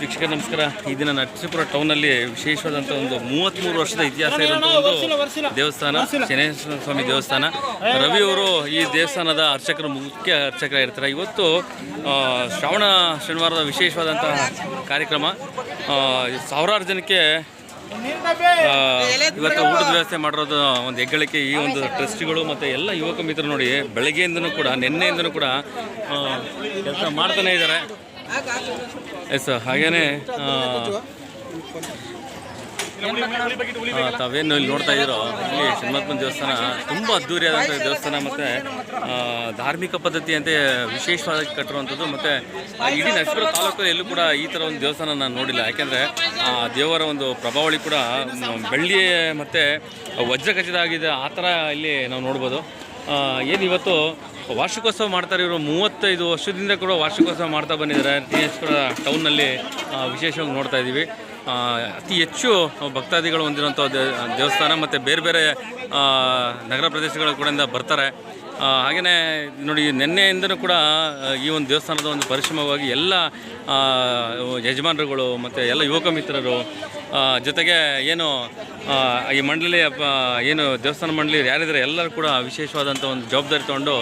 ವೀಕ್ಷಕ ನಮಸ್ಕಾರ. ಈ ದಿನ ನರಸೀಪುರ ಟೌನಲ್ಲಿ ವಿಶೇಷವಾದಂಥ ಒಂದು ಮೂವತ್ತ್ಮೂರು ವರ್ಷದ ಇತಿಹಾಸ ಒಂದು ದೇವಸ್ಥಾನ ಶನೇಶ್ವರ ಸ್ವಾಮಿ ದೇವಸ್ಥಾನ. ರವಿ ಅವರು ಈ ದೇವಸ್ಥಾನದ ಅರ್ಚಕರು ಮುಖ್ಯ ಅರ್ಚಕರಾಗಿರ್ತಾರೆ ಇವತ್ತು ಶ್ರಾವಣ ಶನಿವಾರದ ವಿಶೇಷವಾದಂತಹ ಕಾರ್ಯಕ್ರಮ. ಸಾವಿರಾರು ಜನಕ್ಕೆ ಇವತ್ತು ಊಟದ ವ್ಯವಸ್ಥೆ ಮಾಡಿರೋದು ಒಂದು ಹೆಗ್ಗಳಿಕೆ ಈ ಒಂದು ಟ್ರಸ್ಟಿಗಳು ಮತ್ತು ಎಲ್ಲ ಯುವಕ ಮಿತ್ರರು ನೋಡಿ ಬೆಳಗ್ಗೆಯಿಂದನೂ ಕೂಡ ನಿನ್ನೆಯಿಂದನೂ ಕೂಡ ಕೆಲಸ ಮಾಡ್ತಾನೆ ಇದ್ದಾರೆ. ಎಸ್ ಹಾಗೇ ತಾವೇನು ಇಲ್ಲಿ ನೋಡ್ತಾ ಇದ್ದೀರೋ? ಇಲ್ಲಿ ಶ್ರೀಮಂತನ ದೇವಸ್ಥಾನ ತುಂಬ ಅದ್ದೂರಿಯಾದಂಥ ದೇವಸ್ಥಾನ ಮತ್ತು ಧಾರ್ಮಿಕ ಪದ್ಧತಿಯಂತೆ ವಿಶೇಷವಾಗಿ ಕಟ್ಟಿರುವಂಥದ್ದು ಮತ್ತು ಇಡೀ ನರಸೀಪುರ ತಾಲೂಕಲ್ಲಿ ಎಲ್ಲೂ ಕೂಡ ಈ ಥರ ಒಂದು ದೇವಸ್ಥಾನ ನಾನು ನೋಡಿಲ್ಲ. ಯಾಕೆಂದರೆ, ಆ, ದೇವರ ಒಂದು ಪ್ರಭಾವಳಿ ಕೂಡ ಬೆಳ್ಳಿ ಮತ್ತು ವಜ್ರ ಖಚಿತ ಆಗಿದೆ ಆ ಥರ ಇಲ್ಲಿ ನಾವು ನೋಡ್ಬೋದು. ಏನು ಇವತ್ತು ವಾರ್ಷಿಕೋತ್ಸವ ಮಾಡ್ತಾರೆ ಇವರು ಮೂವತ್ತೈದು ವರ್ಷದಿಂದ ಕೂಡ ವಾರ್ಷಿಕೋತ್ಸವ ಮಾಡ್ತಾ ಬಂದಿದ್ದಾರೆ. ಟಿ ಎಸ್ ಕೂಡ ಟೌನ್ನಲ್ಲಿ ವಿಶೇಷವಾಗಿ ನೋಡ್ತಾ ಇದ್ದೀವಿ ಅತಿ ಹೆಚ್ಚು ಭಕ್ತಾದಿಗಳು ಹೊಂದಿರುವಂಥ ದೇವಸ್ಥಾನ ಮತ್ತು ಬೇರೆ ಬೇರೆ ನಗರ ಪ್ರದೇಶಗಳ ಕೂಡ ಬರ್ತಾರೆ. ಹಾಗೆಯೇ ನೋಡಿ ನಿನ್ನೆಯಿಂದನೂ ಕೂಡ ಈ ಒಂದು ದೇವಸ್ಥಾನದ ಒಂದು ಪರಿಶ್ರಮವಾಗಿ ಎಲ್ಲ ಯಜಮಾನರುಗಳು ಮತ್ತು ಎಲ್ಲ ಯುವಕ ಮಿತ್ರರು ಜೊತೆಗೆ ಏನು ಈ ಮಂಡಳಿ ಏನು ದೇವಸ್ಥಾನ ಮಂಡಳಿ ಯಾರಿದ್ದಾರೆ ಎಲ್ಲರೂ ಕೂಡ ವಿಶೇಷವಾದಂಥ ಒಂದು ಜವಾಬ್ದಾರಿ ತೊಗೊಂಡು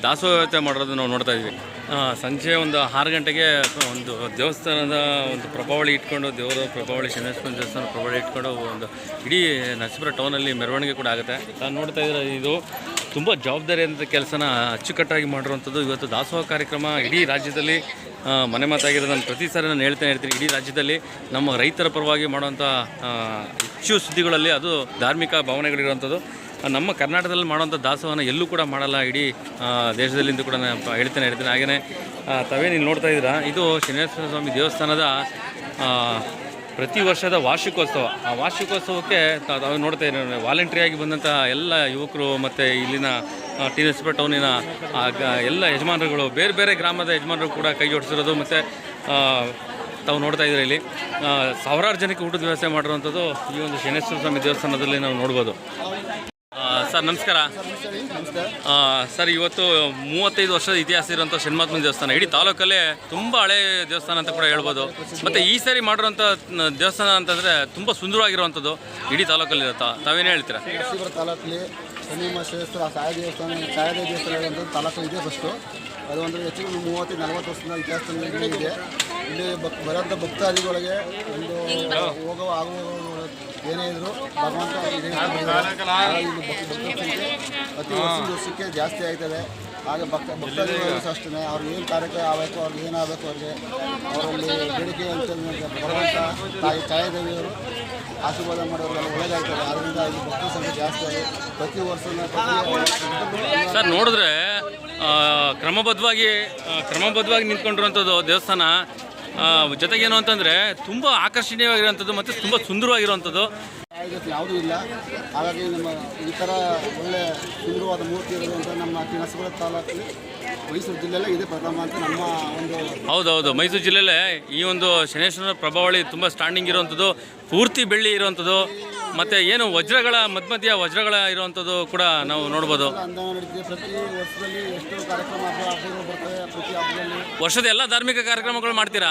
ದಾಸೋಹತೆ ದಾಸೋಹ ವ್ಯವಸ್ಥೆ ಮಾಡೋದು ನಾವು ನೋಡ್ತಾ ಇದ್ವಿ ಆ, ಸಂಜೆ ಒಂದು ಆರು ಗಂಟೆಗೆ ಒಂದು ದೇವಸ್ಥಾನದ ಒಂದು ಪ್ರಭಾವಳಿ ಇಟ್ಕೊಂಡು, ದೇವರ ಪ್ರಭಾವಳಿ ಶನೇಶ್ವರ ದೇವಸ್ಥಾನ ಪ್ರಭಾವಳಿ ಇಟ್ಕೊಂಡು ಒಂದು ಇಡೀ ನರಸೀಪುರ ಟೌನಲ್ಲಿ ಮೆರವಣಿಗೆ ಕೂಡ ಆಗುತ್ತೆ. ನಾನು ನೋಡ್ತಾ ಇದ್ರೆ ಇದು ತುಂಬ ಜವಾಬ್ದಾರಿ ಅಂತ ಕೆಲಸನ ಅಚ್ಚುಕಟ್ಟಾಗಿ ಮಾಡಿರುವಂಥದ್ದು. ಇವತ್ತು ದಾಸೋಹ ಕಾರ್ಯಕ್ರಮ ಇಡೀ ರಾಜ್ಯದಲ್ಲಿ ಮನೆ ಮಾತಾಗಿರೋದು ನಾನು ಪ್ರತಿ ಸಾರಿ ನಾನು ಹೇಳ್ತಾನೆ ಇರ್ತೀನಿ, ಇಡೀ ರಾಜ್ಯದಲ್ಲಿ ನಮ್ಮ ರೈತರ ಪರವಾಗಿ ಮಾಡುವಂಥ ಹೆಚ್ಚು ಸುದ್ದಿಗಳಲ್ಲಿ ಅದು ಧಾರ್ಮಿಕ ಭಾವನೆಗಳಿರುವಂಥದ್ದು. ನಮ್ಮ ಕರ್ನಾಟಕದಲ್ಲಿ ಮಾಡುವಂಥ ದಾಸೋಹನ ಎಲ್ಲೂ ಕೂಡ ಮಾಡಲ್ಲ. ಇಡೀ ದೇಶದಲ್ಲಿಂದು ಕೂಡ ಹೇಳ್ತಾನೆ, ಹೇಳ್ತೀನಿ. ಹಾಗೆಯೇ ತಾವೇ ಇಲ್ಲಿ ನೋಡ್ತಾ ಇದ್ದೀರಾ? ಇದು ಶನೇಶ್ವರ ಸ್ವಾಮಿ ದೇವಸ್ಥಾನದ ಪ್ರತಿ ವರ್ಷದ ವಾರ್ಷಿಕೋತ್ಸವ. ಆ ವಾರ್ಷಿಕೋತ್ಸವಕ್ಕೆ ತಾವು ನೋಡ್ತಾ ಇದ್ದೀರಿ? ವಾಲಂಟ್ರಿಯಾಗಿ ಬಂದಂಥ ಎಲ್ಲ ಯುವಕರು ಮತ್ತು ಇಲ್ಲಿನ ಟಿ ಟೌನಿನ ಎಲ್ಲ ಯಜಮಾನರುಗಳು, ಬೇರೆ ಬೇರೆ ಗ್ರಾಮದ ಯಜಮಾನರು ಕೂಡ ಕೈ ಜೋಡಿಸಿರೋದು ಮತ್ತು ತಾವು ನೋಡ್ತಾ ಇದ್ದೀರಿ ಇಲ್ಲಿ. ಸಾವಿರಾರು ಜನಕ್ಕೆ ಊಟದ ವ್ಯವಸ್ಥೆ ಮಾಡಿರುವಂಥದ್ದು ಈ ಒಂದು ಶನೇಶ್ವರ ಸ್ವಾಮಿ ದೇವಸ್ಥಾನದಲ್ಲಿ ನಾವು ನೋಡ್ಬೋದು. ಸರ್, ನಮಸ್ಕಾರ. ಸರ್, ಇವತ್ತು ಮೂವತ್ತೈದು ವರ್ಷದ ಇತಿಹಾಸ ಇರುವಂಥ ಶನ್ಮಾತ್ಮನ ದೇವಸ್ಥಾನ. ಇಡೀ ತಾಲೂಕಲ್ಲೇ ತುಂಬ ಹಳೆ ದೇವಸ್ಥಾನ ಅಂತ ಕೂಡ ಹೇಳ್ಬೋದು. ಮತ್ತು ಈ ಸಾರಿ ಮಾಡಿರೋಂಥ ದೇವಸ್ಥಾನ ಅಂತಂದರೆ ತುಂಬ ಸುಂದರವಾಗಿರುವಂಥದ್ದು ಇಡೀ ತಾಲೂಕಲ್ಲಿ ಇರುತ್ತಾ? ತಾವೇನು ಹೇಳ್ತೀರಾ? ತಾಲೂಕಲ್ಲಿ ಶನಿಮ ಶ್ರೇಷ್ಠ ಸಾಯ ದೇವಸ್ಥಾನ ದೇವಸ್ಥಾನ ತಾಲೂಕು ಇದೆ ಫಸ್ಟು ಅದು ಒಂದು ಹೆಚ್ಚು ಕಮ್ಮಿ ಮೂವತ್ತೈದು ನಲವತ್ತು ವರ್ಷದ ಇತಿಹಾಸದಲ್ಲಿ ಇದೆ. ಇಲ್ಲಿ ಬರೋಂಥ ಭಕ್ತಾದಿಗಳಿಗೆ ಒಂದು ಹೋಗುವ ಆಗುವ ಏನೇ ಇದ್ರು ಭಗವಂತ ಅತಿ ವರ್ಷದ ವರ್ಷಕ್ಕೆ ಜಾಸ್ತಿ ಆಗ್ತದೆ. ಹಾಗೆ ಭಕ್ತ ಭಕ್ತಾದಿಗಳು ಅಷ್ಟೇ. ಅವ್ರಿಗೆ ಏನು ಕಾರ್ಯಕ್ರಮ ಆಗಬೇಕು ಅವ್ರಿಗೆ ಏನಾಗಬೇಕು ಅವ್ರಿಗೆ. ಅವರಲ್ಲಿ ಬೇಡಿಕೆ ಅಂತ ಭಗವಂತ ತಾಯಿ ಛಾಯಾದೇವಿಯವರು ಆಶೀರ್ವಾದ ಮಾಡೋದ್ರಲ್ಲಿ ಒಳ್ಳೆಯದಾಗ್ತದೆ ಅದರಿಂದ ಇಲ್ಲಿ ಭಕ್ತರ ಸಂಖ್ಯೆ ಜಾಸ್ತಿ ಆಗಿ ಪ್ರತಿ ವರ್ಷ ಸರ್ ನೋಡಿದ್ರೆ ಕ್ರಮಬದ್ಧವಾಗಿ ಕ್ರಮಬದ್ಧವಾಗಿ ನಿಂತ್ಕೊಂಡಿರುವಂಥದ್ದು ದೇವಸ್ಥಾನ ಜೊತೆಗೇನು ಅಂತಂದರೆ ತುಂಬ ಆಕರ್ಷಣೀಯವಾಗಿರುವಂಥದ್ದು ಮತ್ತು ತುಂಬ ಸುಂದರವಾಗಿರುವಂಥದ್ದು. ಆಯೋಜನೆ ಯಾವುದೂ ಇಲ್ಲ. ಹಾಗಾಗಿ ನಮ್ಮ ಈ ಥರ ಒಳ್ಳೆ ಸುಂದರವಾದ ಮೂರ್ತಿ ಇರುವಂಥ ನಮ್ಮ ತಿನಸುಗಳ ತಾಲೂಕು ಮೈಸೂರು ಜಿಲ್ಲೆಯಲ್ಲೇ ಇದೆ ಪ್ರಥಮ ಅಂತ ನಮ್ಮ ಒಂದು ಹೌದೌದು. ಮೈಸೂರು ಜಿಲ್ಲೆಯಲ್ಲೇ ಈ ಒಂದು ಶನೇಶ್ವರ ಪ್ರಭಾವಳಿ ತುಂಬ ಸ್ಟ್ಯಾಂಡಿಂಗ್ ಇರುವಂಥದ್ದು ಪೂರ್ತಿ ಬೆಳ್ಳಿ ಇರುವಂಥದ್ದು. ಮತ್ತು ಏನು ವಜ್ರಗಳ ಮಧ್ಯ ಮಧ್ಯ ವಜ್ರಗಳ ಇರುವಂಥದ್ದು ಕೂಡ ನಾವು ನೋಡ್ಬೋದು. ಹಬ್ಬದಲ್ಲಿ ವರ್ಷದ ಎಲ್ಲ ಧಾರ್ಮಿಕ ಕಾರ್ಯಕ್ರಮಗಳು ಮಾಡ್ತೀರಾ?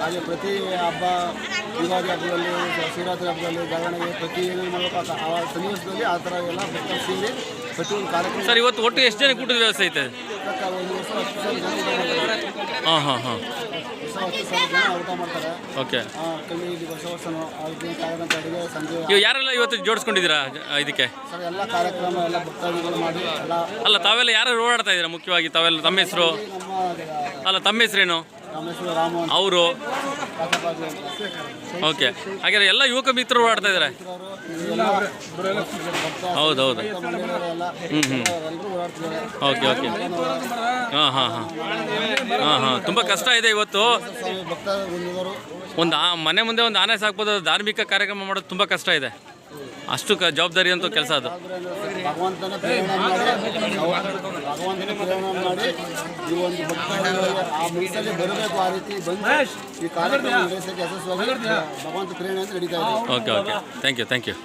ಹಾಗೆ ಪ್ರತಿ ಹಬ್ಬ ಯುಗಾದಿ ಹಬ್ಬದಲ್ಲಿ ಶಿವರಾತ್ರಿ ಹಬ್ಬದಲ್ಲಿ ಬೆಳವಣಿಗೆ ಪ್ರತಿ ಏನೇನು ಮಾಡಬೇಕು ಆ ಸನ್ನಿವೇಶದಲ್ಲಿ ಆ ಥರ ಎಲ್ಲ ಸೇರಿ ಪ್ರತಿಯೊಂದು ಕಾರ್ಯಕ್ರಮ ಸರ್ ಇವತ್ತು ಒಟ್ಟು ಎಷ್ಟು ಜನ ಕೂಟದ ವ್ಯವಸ್ಥೆ ಐತೆ? ಹಾಂ ಹಾಂ ಹಾಂ. ಓಕೆ. ಯಾರೆಲ್ಲ ಇವತ್ತು ಜೋಡಿಸ್ಕೊಂಡಿದ್ದೀರಾ ಇದಕ್ಕೆ? ಅಲ್ಲ, ತಾವೆಲ್ಲ ಯಾರು ಓಡಾಡ್ತಾ ಇದ್ದೀರಾ ಮುಖ್ಯವಾಗಿ? ತಾವೆಲ್ಲ ತಮ್ಮ ಹೆಸರು? ಅಲ್ಲ, ತಮ್ಮ ಹೆಸರೇನು? ಅವರು? ಓಕೆ. ಹಾಗಾದ್ರೆ ಎಲ್ಲ ಯುವಕ ಮಿತ್ರರು ಆಡ್ತಾ ಇದ್ದಾರೆ ಹೌದು ಹೌದು ಹ್ಞೂ ಹ್ಞೂ ಓಕೆ ಓಕೆ. ಹಾಂ ಹಾಂ ಹಾಂ. ಹಾಂ ಹಾಂ. ತುಂಬ ಕಷ್ಟ ಇದೆ ಇವತ್ತು. ಒಂದು ಆ ಮನೆ ಮುಂದೆ ಒಂದು ಆನೆ ಸಾಕ್ಬೋದು ಧಾರ್ಮಿಕ ಕಾರ್ಯಕ್ರಮ ಮಾಡೋದು ತುಂಬ ಕಷ್ಟ ಇದೆ. ಅಷ್ಟು ಕ ಜವಾಬ್ದಾರಿ ಅಂತ ಕೆಲಸ ಅದು. ಭಗವಂತನ ಪ್ರೇರಣೆ ಮಾಡಿ ನಾವು ಭಗವಂತನ ಪ್ರೇರಣೆ ಮಾಡಿ ಈ ಒಂದು ಆ ಮನಸ್ಸಲ್ಲಿ ಬರಬೇಕು ಆ ರೀತಿ ಬಂದು ಈ ಕಾರ್ಯಕ್ರಮ ನಡೆಸೋಕ್ಕೆ ಯಶಸ್ವಾಗಿ ಭಗವಂತ ಪ್ರೇರಣೆ ಅಂತ ನಡೀತಾ ಇದೆ. Okay okay thank you thank you